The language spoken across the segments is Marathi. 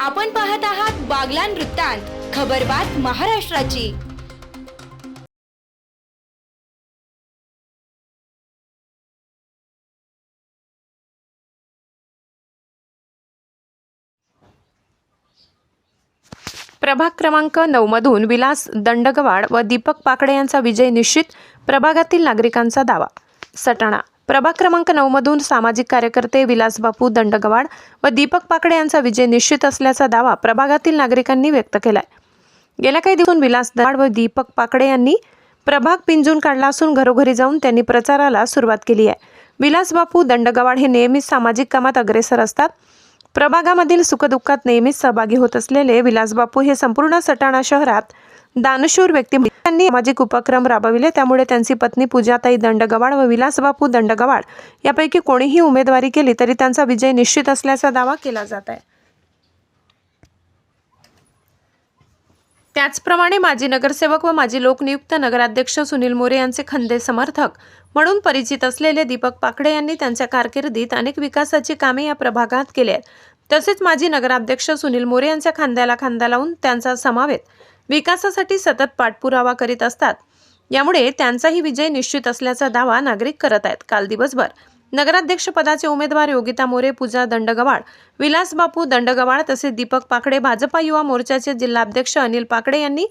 आपण पाहत आहात बागलान वृत्तांत खबरबात महाराष्ट्राची. प्रभाग क्रमांक नऊमधून विलास दंडगवाड व दीपक पाकडे यांचा विजय निश्चित प्रभागातील नागरिकांचा दावा. सटाणा प्रभाग क्रमांक नऊमधून सामाजिक कार्यकर्ते विलास बापू दंडगवाड व दीपक पाकडे यांचा विजय निश्चित असल्याचा दावा प्रभागातील नागरिकांनी व्यक्त केलाय. गेल्या काही दिवसून विलास दवाड व दीपक पाकडे यांनी प्रभाग पिंजून काढला असून घरोघरी जाऊन त्यांनी प्रचाराला सुरुवात केली आहे. विलास बापू दंडगवाड हे नेहमीच सामाजिक कामात अग्रेसर असतात. प्रभागामधील सुखदुःखात नेहमीच सहभागी होत असलेले विलासबापू हे संपूर्ण सटाणा शहरात दानशूर व्यक्ती त्यांनी सामाजिक उपक्रम राबविले. त्यामुळे त्यांची पत्नी पूजाताई दंडगवाड व विलासबापू दंडगवाड यापैकी कोणीही उमेदवारी केली तरी त्यांचा विजय निश्चित असल्याचा दावा केला जात आहे. त्याचप्रमाणे माजी नगरसेवक व माजी लोकनियुक्त नगराध्यक्ष सुनील मोरे यांचे खंदे समर्थक म्हणून परिचित असलेले दीपक पाकडे यांनी त्यांच्या कारकिर्दीत अनेक विकासाची कामे या प्रभागात केली आहेत. तसेच माजी नगराध्यक्ष सुनील मोरे यांच्या खांद्याला खांदा लावून त्यांचा समावेत विकासासाठी सतत पाठपुरावा करीत असतात. यामुळे त्यांचाही विजय निश्चित असल्याचा दावा नागरिक करत आहेत. काल दिवसभर नगराध्यक्षपदाचे उमेदवार योगिता मोरे पूजा दंडगवाड विलास बापू दंडगवाड तसेच दीपक पाकडे भाजपा युवा मोर्चाचे जिल्हाध्यक्ष अनिल पाकडे यांनी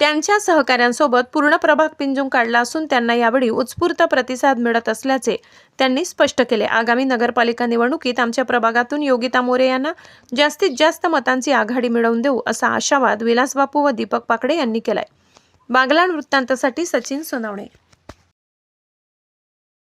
त्यांच्या सहकाऱ्यांसोबत पूर्ण प्रभाग पिंजून काढला असून त्यांना यावेळी उत्स्फूर्त प्रतिसाद मिळत असल्याचे त्यांनी स्पष्ट केले. आगामी नगरपालिका निवडणुकीत आमच्या प्रभागातून योगिता मोरे यांना जास्तीत जास्त मतांची आघाडी मिळवून देऊ असा आशावाद विलास बापू व दीपक पाकडे यांनी केलाय. बागलाण वृत्तांतासाठी सचिन सोनावणे.